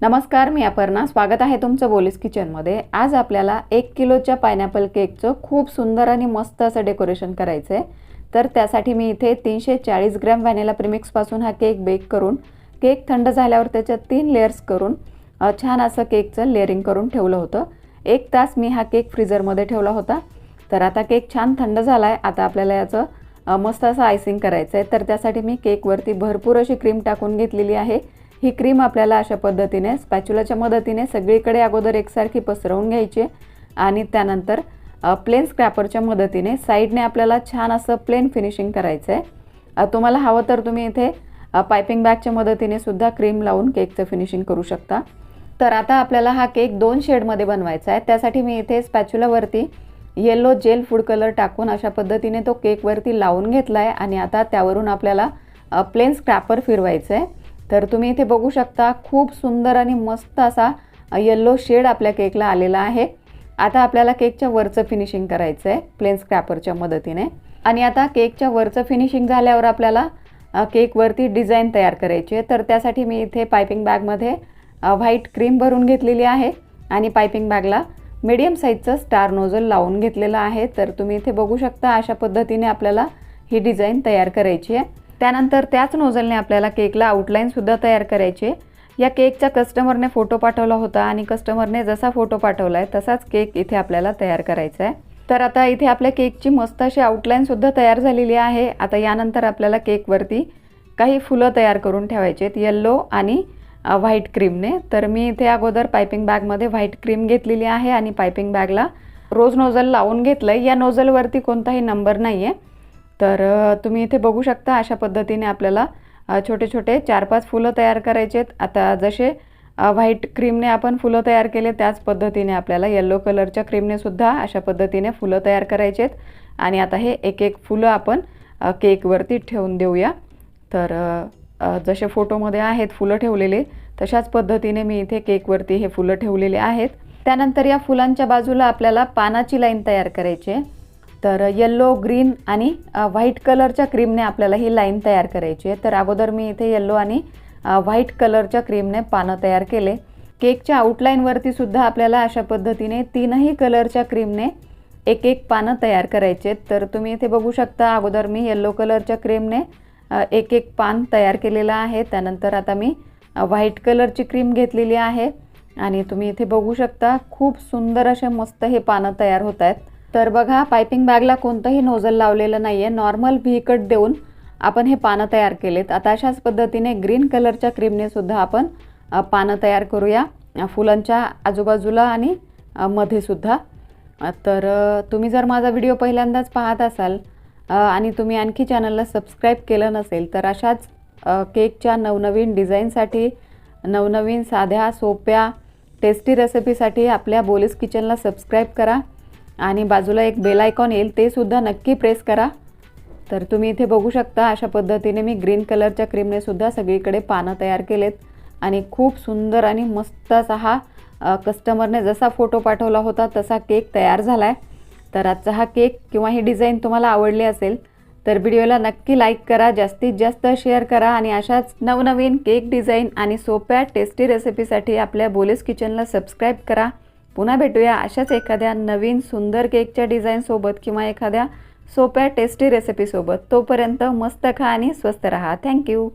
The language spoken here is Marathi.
नमस्कार मी अपर्णा. स्वागत आहे तुमचं बोलीस किचनमध्ये. आज आपल्याला एक किलोच्या पायनॅपल केकचं खूप सुंदर आणि मस्त असं डेकोरेशन करायचं आहे तर त्यासाठी मी इथे तीनशे चाळीस ग्रॅम व्हॅनिला प्रिमिक्सपासून हा केक बेक करून केक थंड झाल्यावर त्याच्यात तीन लेअर्स करून छान असं केकचं लेअरिंग करून ठेवलं होतं. एक तास मी हा केक फ्रीझरमध्ये ठेवला होता. तर आता केक छान थंड झाला आहे आता आपल्याला याचं मस्त असं आयसिंग करायचं आहे तर त्यासाठी मी केकवरती भरपूर अशी क्रीम टाकून घेतलेली आहे. ही क्रीम आपल्याला अशा पद्धतीने स्पॅच्युलाच्या मदतीने सगळीकडे अगोदर एकसारखी पसरवून घ्यायची आहे आणि त्यानंतर प्लेन स्क्रॅपरच्या मदतीने साईडने आपल्याला छान असं प्लेन फिनिशिंग करायचं आहे तुम्हाला हवं तर तुम्ही इथे पायपिंग बॅगच्या मदतीने सुद्धा क्रीम लावून केकचं फिनिशिंग करू शकता. तर आता आपल्याला हा केक दोन शेडमध्ये बनवायचा आहे. त्यासाठी मी इथे स्पॅच्युलावरती येलो जेल फूड कलर टाकून अशा पद्धतीने तो केकवरती लावून घेतला आहे आणि आता त्यावरून आपल्याला प्लेन स्क्रॅपर फिरवायचं आहे तर तुम्ही इथे बघू शकता खूप सुंदर आणि मस्त असा येल्लो शेड आपल्या केकला आलेला आहे. आता आपल्याला केकच्या वरचं फिनिशिंग करायचं आहे प्लेन स्क्रॅपरच्या मदतीने. आणि आता केकच्या वरचं फिनिशिंग झाल्यावर आपल्याला केकवरती डिझाईन तयार करायची आहे. तर त्यासाठी मी इथे पायपिंग बॅगमध्ये व्हाईट क्रीम भरून घेतलेली आहे. आणि पायपिंग बॅगला मीडियम साईजचं स्टार नोझल लावून घेतलेलं आहे. तर तुम्ही इथे बघू शकता अशा पद्धतीने आपल्याला ही डिझाईन तयार करायची आहे. त्यानंतर त्याच नोझलने आपल्याला केकला आउटलाईनसुद्धा तयार करायची. आहे या केकचा कस्टमरने फोटो पाठवला होता आणि कस्टमरने जसा फोटो पाठवला आहे तसाच केक इथे आपल्याला तयार करायचा आहे तर आता इथे आपल्या केकची मस्त अशी आउटलाईनसुद्धा तयार झालेली आहे. आता यानंतर आपल्याला केकवरती काही फुलं तयार करून ठेवायचे आहेत. येल्लो आणि व्हाईट क्रीमने तर मी इथे अगोदर पायपिंग बॅगमध्ये व्हाईट क्रीम घेतलेली आहे आणि पायपिंग बॅगला रोज नोझल लावून घेतलं आहे या नोझलवरती कोणताही नंबर नाही आहे तर तुम्ही इथे बघू शकता अशा पद्धतीने आपल्याला छोटे छोटे चार पाच फुलं तयार करायचे आहेत आता जसे व्हाईट क्रीमने आपण फुलं तयार केले त्याच पद्धतीने आपल्याला येल्लो कलरच्या क्रीमने सुद्धा अशा पद्धतीने फुलं तयार करायचे आहेत आणि आता हे एक एक फुलं आपण केकवरती ठेवून देऊया. तर जसे फोटोमध्ये आहेत फुलं ठेवलेले तशाच पद्धतीने मी इथे केकवरती हे फुलं ठेवलेले आहेत. त्यानंतर या फुलांच्या बाजूला आपल्याला पानाची लाईन तयार करायची आहे. तर येल्लो ग्रीन आणि व्हाईट कलरच्या क्रीमने आपल्याला ही लाईन तयार करायची आहे. तर अगोदर मी इथे येल्लो आणि व्हाईट कलरच्या क्रीमने पानं तयार केले. केकच्या आउटलाईनवरती सुद्धा आपल्याला अशा पद्धतीने तीनही कलरच्या क्रीमने एक एक पानं तयार करायचे आहेत. तर तुम्ही इथे बघू शकता अगोदर मी येल्लो कलरच्या क्रीमने एक एक पान तयार केलेलं आहे. त्यानंतर आता मी व्हाईट कलरची क्रीम घेतलेली आहे. आणि तुम्ही इथे बघू शकता खूप सुंदर असे मस्त हे पानं तयार होत आहेत. तर बघा पायपिंग बॅगला कोणतंही नोझल लावलेलं नाही आहे नॉर्मल व्हीकट देऊन आपण हे पानं तयार केलेत. आता अशाच पद्धतीने ग्रीन कलरच्या क्रीमने सुद्धा आपण पानं तयार करूया. फुलांच्या आजूबाजूला आणि मध्येसुद्धा मध्ये सुद्धा. तर तुम्ही जर माझा व्हिडिओ पहिल्यांदाच पाहत असाल आणि तुम्ही आणखी चॅनलला सबस्क्राईब केलं नसेल तर अशाच केकच्या नवनवीन डिझाईनसाठी नवनवीन साध्या सोप्या टेस्टी रेसिपीसाठी आपल्या बोलीस किचनला सबस्क्राईब करा. आणि बाजूला एक बेल आयकॉन येईल ते सुद्धा नक्की प्रेस करा. तर तुम्ही इथे बघू शकता अशा पद्धतीने मी ग्रीन कलरच्या क्रीमने सुद्धा सगळीकडे पानं तयार केलेत. आणि खूप सुंदर आणि मस्त असा हा कस्टमरने जसा फोटो पाठवला होता तसा केक तयार झाला आहे तर आजचा हा केक किंवा ही डिझाईन तुम्हाला आवडली असेल तर व्हिडिओला नक्की लाईक करा जास्तीत जास्त शेअर करा आणि अशाच नवनवीन केक डिझाईन आणि सोप्या टेस्टी रेसिपीसाठी आपल्या बोलेस किचनला सबस्क्राईब करा. पुन्हा भेटूया अशाच एखाद्या नवीन सुंदर केकच्या डिझाईनसोबत किंवा एखाद्या सोप्या टेस्टी रेसिपीसोबत तोपर्यंत मस्त खा आणि स्वस्त राहा. थँक्यू